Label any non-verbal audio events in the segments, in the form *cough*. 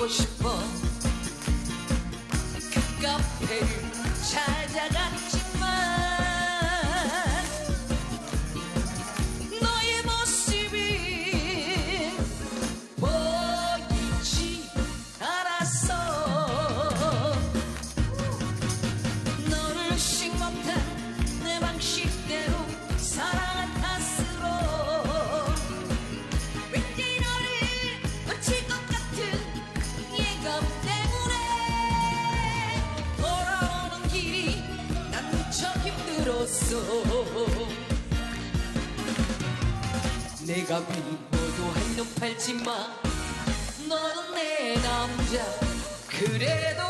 wish for. Cook up 걸었어 내가 빌보도 한눈 팔지만 너는 내 남자. 그래도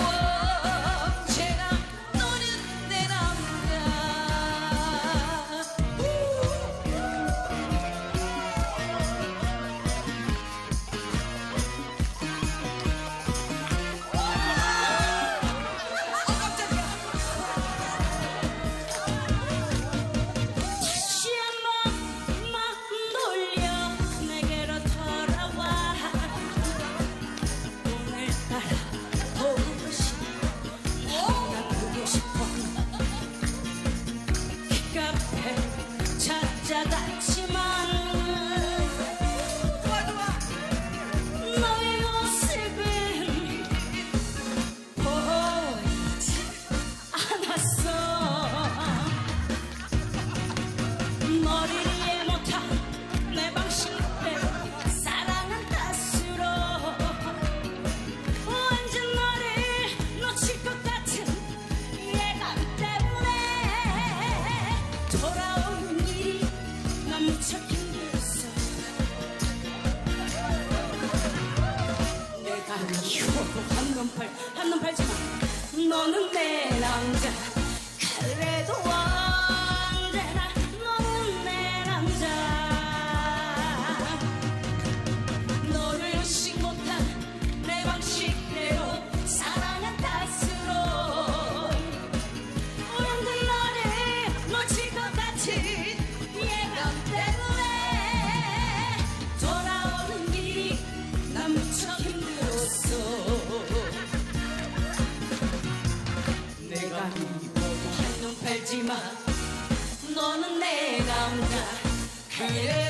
Ah. *laughs* 한눈팔 한눈 팔지만 너는 내 남자. 그래도 와. 아니 모두 한눈 팔지만 너는 내 남자 그래.